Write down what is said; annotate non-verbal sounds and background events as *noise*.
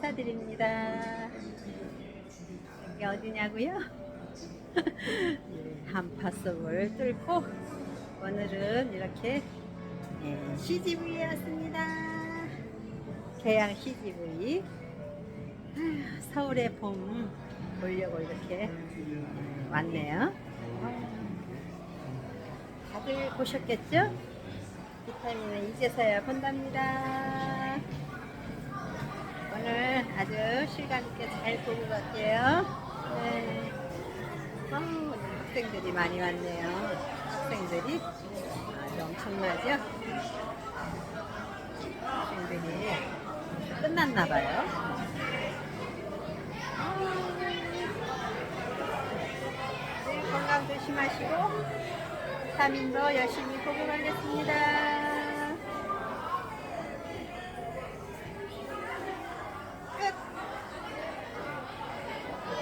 인사드립니다. 여기 어디냐고요? *laughs* 한파섬을 뚫고 오늘은 이렇게 예, CGV에 왔습니다. 계양 CGV. 서울의 봄 보려고 이렇게 예, 왔네요. 다들 보셨겠죠? 비타민은 이제서야 본답니다. 아주 실감 있게 잘 보고 갈게요. 네. 오늘 학생들이 많이 왔네요. 학생들이 아주 엄청나죠? 학생들이 끝났나 봐요. 네, 건강 조심하시고 3인도 열심히 보고 가겠습니다.